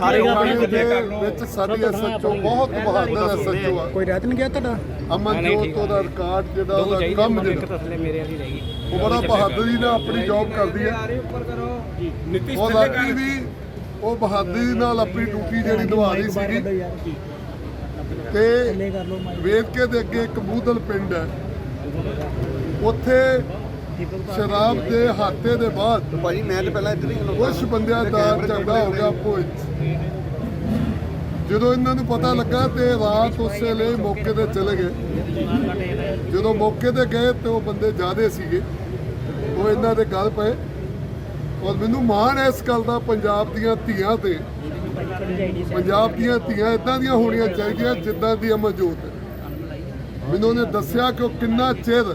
ਸਾਰੇ ਆਪਣੇ ਦੇ ਵਿੱਚ ਸਾਡੀ ਐਸਐਚਓ ਬਹੁਤ ਬਹਾਦਰ ਐਸਐਚਓ ਆ। ਕੋਈ ਰਹਿਤ ਨਹੀਂ ਗਿਆ ਤੁਹਾਡਾ? ਅਮਨ ਜੋਤ ਉਹਦਾ ਰਿਕਾਰਡ ਜਿਹੜਾ ਉਹਦਾ ਕੰਮ ਜਿਹੜਾ ਥੱਲੇ ਮੇਰੇ ਵਾਲੀ ਰਹਿ ਗਈ। ਉਹ ਬੜਾ ਬਹਾਦਰੀ ਨਾਲ ਆਪਣੀ ਜੌਬ ਕਰਦੀ ਹੈ। ਨਿਤਿਸ਼ ਉਹ ਥੱਲੇ ਰਾਤੀ ਵੀ ਉਹ ਬਹਾਦਰੀ ਨਾਲ ਆਪਣੀ ਡਿਊਟੀ ਜਿਹੜੀ ਨਿਭਾ ਰਹੀ ਸੀਗੀ। ਤੇ ਵੇਦਕੇ ਦੇ ਅੱਗੇ ਇੱਕ ਬੂਦਲ ਪਿੰਡ ਹੈ। ਉੱਥੇ ਸ਼ਰਾਬ ਦੇ ਹਾਤੇ ਦੇ ਬਾਅਦ ਭਾਜੀ ਮੈਂ ਤਾਂ ਪਹਿਲਾਂ ਇੱਧਰ ਹੀ ਕੁਝ ਬੰਦਿਆਂ ਦਾ ਝਗੜਾ ਹੋ ਗਿਆ ਵਿੱਚ ਜਦੋਂ ਇਹਨਾਂ ਨੂੰ ਪਤਾ ਲੱਗਾ ਤੇ ਰਾਤ ਉਸੇ ਵੇਲੇ ਮੌਕੇ ਤੇ ਚਲੇ ਗਏ। ਜਦੋਂ ਮੌਕੇ ਤੇ ਗਏ ਤੇ ਉਹ ਬੰਦੇ ਜ਼ਿਆਦੇ ਸੀਗੇ। ਉਹ ਇਹਨਾਂ ਦੇ ਗੱਲ ਪਏ। ਔਰ ਮੈਨੂੰ ਮਾਣ ਹੈ ਇਸ ਗੱਲ ਦਾ ਪੰਜਾਬ ਦੀਆਂ ਧੀਆਂ ਤੇ। ਪੰਜਾਬ ਦੀਆਂ ਧੀਆਂ ਇਦਾਂ ਦੀਆਂ ਹੋਣੀਆਂ ਚਾਹੀਦੀਆਂ ਜਿੱਦਾਂ ਦੀ ਅਮਰਜੋਤ ਹੈ ਮੈਨੂੰ ਉਹਨੇ ਦੱਸਿਆ ਕਿ ਉਹ ਕਿੰਨਾ ਚਿਰ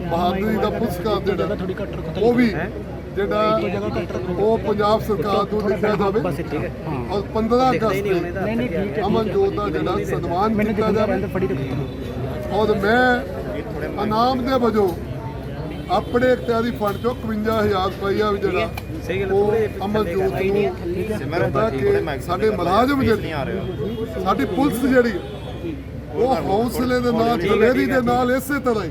ਬਹਾਦਰੀ ਦਾ ਪੁਰਸਕਾਰ ਜਿਹੜਾ ਉਹ ਵੀ ਜਿਹੜਾ ਉਹ ਪੰਜਾਬ ਸਰਕਾਰ ਨੂੰ ਲਿਖਿਆ ਜਾਵੇ। ਔਰ 15 ਅਗਸਤ ਤੇ। ਅਮਨਜੋਤ ਦਾ ਜਿਹੜਾ ਸਨਮਾਨ ਕੀਤਾ ਜਾਵੇ। ਔਰ ਮੈਂ ਇਨਾਮ ਦੇ ਵਜੋਂ ਆਪਣੇ ਇਖਤਿਆਰੀ ਫੰਡ ਚੋਂ 51000 ਰੁਪਇਆ ਵੀ ਜਿਹੜਾ ਉਹ ਅਮਨਜੋਤ ਨੂੰ ਮਿਲਦਾ ਕਿ ਸਾਡੇ ਮੁਲਾਜ਼ਮ ਜਿਹੜੇ ਸਾਡੀ ਪੁਲਿਸ ਜਿਹੜੀ ਉਹ ਹੌਸਲੇ ਦੇ ਨਾਲ ਦਲੇਰੀ ਦੇ ਨਾਲ ਇਸੇ ਤਰ੍ਹਾਂ ਹੀ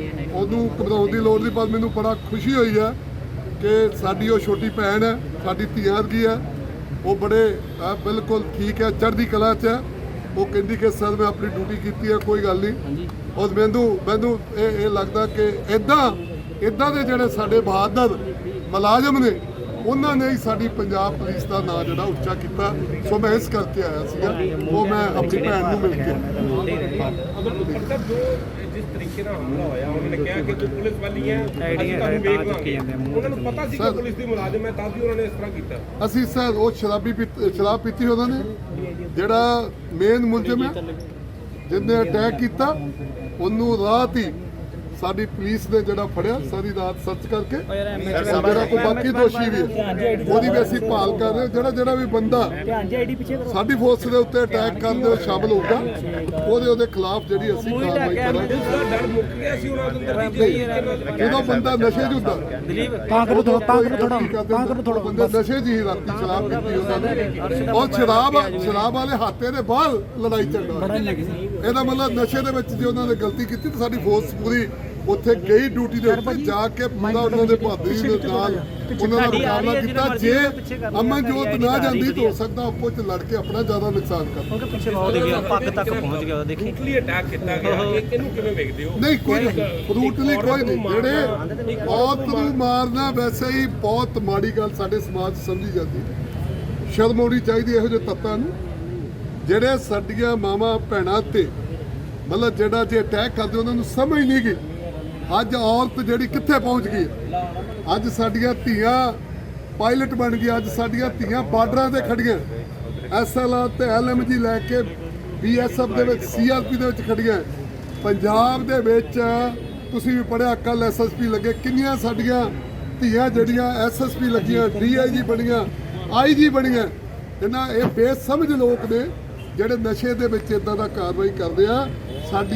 ਉਹਨੂੰ ਘਬਰਾਉਣ ਦੀ ਲੋੜ ਨਹੀਂ ਪਰ ਮੈਨੂੰ ਬੜਾ ਖੁਸ਼ੀ ਹੋਈ ਹੈ ਕਿ ਸਾਡੀ ਉਹ ਛੋਟੀ ਭੈਣ ਹੈ ਸਾਡੀ ਧੀਆਂ ਵਰਗੀ ਹੈ। ਉਹ ਬੜੇ ਬਿਲਕੁਲ ਠੀਕ ਹੈ ਚੜ੍ਹਦੀ ਕਲਾ 'ਚ ਹੈ। ਉਹ ਕਹਿੰਦੀ ਕਿ ਸਰ ਮੈਂ ਆਪਣੀ ਡਿਊਟੀ ਕੀਤੀ ਹੈ ਕੋਈ ਗੱਲ ਨਹੀਂ। ਔਰ ਮੈਨੂੰ ਮੈਨੂੰ ਇਹ ਇਹ ਲੱਗਦਾ ਕਿ ਇਦਾਂ ਇਦਾਂ ਦੇ ਜਿਹੜੇ ਸਾਡੇ ਬਹਾਦਰ ਮੁਲਾਜ਼ਮ ਨੇ ਉਹਨਾਂ ਨੇ ਹੀ ਸਾਡੀ ਪੰਜਾਬ ਪੁਲਿਸ ਦਾ ਨਾਂ ਜਿਹੜਾ ਉੱਚਾ ਕੀਤਾ। ਸੋ ਮੈਂ ਇਸ ਕਰਕੇ ਆਇਆ ਸੀਗਾ। ਉਹ ਮੈਂ ਆਪਣੀ ਭੈਣ ਨੂੰ ਮਿਲ ਕੇ ਮਤਲਬ ਜੋ ਜਿਸ ਤਰੀਕੇ ਨਾਲ ਹਮਲਾ ਹੋਇਆ ਉਹਨਾਂ ਨੇ ਕਿਹਾ ਕਿ ਤੂੰ ਪੁਲਿਸ ਵਾਲੀ ਹੈ ਅਸੀਂ ਤੁਹਾਨੂੰ ਵੇਖ ਲਾਂਗੇ। ਉਹਨਾਂ ਨੂੰ ਪਤਾ ਸੀ ਕਿ ਸਰ। ਪੁਲਿਸ ਦੀ ਮੁਲਾਜ਼ਮ ਹੈ ਤਾਂ ਵੀ ਉਹਨਾਂ ਨੇ ਇਸ ਤਰ੍ਹਾਂ ਕੀਤਾ। ਅਸੀਂ ਸਰ ਉਹ ਸ਼ਰਾਬੀ ਸ਼ਰਾਬ ਪੀਤੀ ਉਹਨਾਂ ਨੇ। ਜਿਹੜਾ ਮੇਨ ਮੁਲਜ਼ਮ ਹੈ ਜਿਹਨੇ ਅਟੈਕ ਕੀਤਾ ਉਹਨੂੰ ਰਾਤ ਹੀ ਸਾਡੀ ਪੁਲਿਸ ਨੇ ਜਿਹੜਾ ਫੜਿਆ ਸਾਰੀ ਰਾਤ ਸਰਚ ਕਰਕੇ। ਜਿਹੜਾ ਕੋਈ ਬਾਕੀ ਦੋਸ਼ੀ ਵੀ ਉਹਦੀ ਵੀ ਅਸੀਂ ਭਾਲ ਕਰ ਰਹੇ। ਜਿਹੜਾ ਜਿਹੜਾ ਵੀ ਬੰਦਾ ਸਾਡੀ ਫੋਰਸ ਦੇ ਉੱਤੇ ਅਟੈਕ ਕਰਨ ਦੇ ਸ਼ਾਮਲ ਹੋਊਗਾ ਉਹਦੇ ਉਹਦੇ ਖਿਲਾਫ ਜਿਹੜੀ ਅਸੀਂ ਕਾਰਵਾਈ ਕਰਾਂਗੇ। ਉਸਦਾ ਡਰ ਮੁੱਕ ਗਿਆ ਸੀ ਉਹਨਾਂ ਦੇ ਅੰਦਰ ਦੀ ਜਦੋਂ ਬੰਦਾ ਨਸ਼ੇ 'ਚ ਹੁੰਦਾ। ਤਾਂ ਕਰੋ ਥੋੜਾ ਤਾਂ ਕਰੋ ਥੋੜਾ ਤਾਂ ਕਰੋ ਥੋੜਾ ਬੰਦੇ ਨਸ਼ੇ 'ਚ ਹੀ ਰਾਤੀ ਸ਼ਰਾਬ ਪੀਤੀ ਉਹਨਾਂ ਨੇ। ਔਰ ਸ਼ਰਾਬ ਸ਼ਰਾਬ ਵਾਲੇ ਹਾਤੇ ਦੇ ਬਾਹਰ ਲੜਾਈ ਝਗੜਾ। ਇਹਦਾ ਮਤਲਬ ਨਸ਼ੇ ਦੇ ਵਿੱਚ ਜੇ ਉਹਨਾਂ ਨੇ ਗਲਤੀ ਕੀਤੀ ਤਾਂ ਸਾਡੀ ਫੋਰਸ ਪੂਰੀ ਉੱਥੇ ਗਈ ਡਿਊਟੀ ਦੇ ਉੱਤੇ ਜਾ ਕੇ ਪੂਰਾ ਉਹਨਾਂ ਦੇ ਬਹਾਦਰੀ ਦੇ ਨਾਲ ਉਹਨਾਂ ਦਾ ਮੁਕਾਬਲਾ ਕੀਤਾ। ਜੇ ਅਮਨਜੋਤ ਨਾ ਜਾਂਦੀ ਤਾਂ ਹੋ ਸਕਦਾ ਆਪੋ ਚ ਲੜ ਕੇ ਆਪਣਾ ਜ਼ਿਆਦਾ ਨੁਕਸਾਨ ਕਰ ਪਿੱਛੇ ਬਹੁਤ ਗਿਆ ਪੱਗ ਤੱਕ ਪਹੁੰਚ ਗਿਆ ਦੇਖੀ। ਬਰੂਟਲੀ ਅਟੈਕ ਕੀਤਾ ਗਿਆ। ਇਹ ਇਹਨੂੰ ਕਿਵੇਂ ਵੇਖਦੇ ਹੋ? ਨਹੀਂ ਕੋਈ ਨਹੀਂ। ਫਰੂਟਲੀ ਕੋਈ ਨਹੀਂ। ਜਿਹੜੇ ਔਰਤ ਨੂੰ ਮਾਰਨਾ। ਵੈਸੇ ਹੀ ਬਹੁਤ ਮਾੜੀ ਗੱਲ ਸਾਡੇ ਸਮਾਜ 'ਚ ਸਮਝੀ ਜਾਂਦੀ ਹੈ। ਸ਼ਰਮ ਆਉਣੀ ਚਾਹੀਦੀ ਇਹੋ ਜਿਹੇ ਤੱਤਾਂ ਨੂੰ। ਜਿਹੜੇ ਸਾਡੀਆਂ ਮਾਵਾਂ ਭੈਣਾਂ ਤੇ ਮਤਲਬ ਜਿਹੜਾ ਜੇ ਅਟੈਕ ਕਰਦੇ ਉਹਨਾਂ ਨੂੰ ਸਮਝ ਨਹੀਂ ਗਈ। ਅੱਜ ਔਰਤ ਜਿਹੜੀ ਕਿੱਥੇ ਪਹੁੰਚ ਗਈ? ਹੈ। ਅੱਜ ਸਾਡੀਆਂ ਧੀਆਂ ਪਾਇਲਟ ਬਣ ਗਈਆਂ, ਅੱਜ ਸਾਡੀਆਂ ਧੀਆਂ ਬਾਰਡਰਾਂ ਤੇ ਖੜੀਆਂ। ਐਸਐਲਆਰ ਤੇ ਐਲਐਮਜੀ ਲੈ ਕੇ ਬੀਐਸਐਫ ਦੇ ਵਿੱਚ ਸੀਆਰਪੀ ਦੇ ਵਿੱਚ ਖੜੀਆਂ। ਪੰਜਾਬ ਦੇ ਵਿੱਚ ਤੁਸੀਂ ਵੀ ਪੜਿਆ ਕੱਲ ਐਸਐਸਪੀ ਲੱਗੇ। ਕਿੰਨੀਆਂ ਸਾਡੀਆਂ ਧੀਆਂ ਜਿਹੜੀਆਂ ਐਸਐਸਪੀ ਲੱਗੀਆਂ ਡੀਆਈਜੀ ਬਣੀਆਂ ਆਈਜੀ ਬਣੀਆਂ ਇਹਨਾਂ ਇਹ ਬੇਸਮਝ ਲੋਕ ਨੇ, ਜਿਹੜੇ ਨਸ਼ੇ ਦੇ ਵਿੱਚ ਇਦਾਂ ਦਾ ਕਾਰਵਾਈ ਕਰਦੇ ਆ। ਸਾਡੀ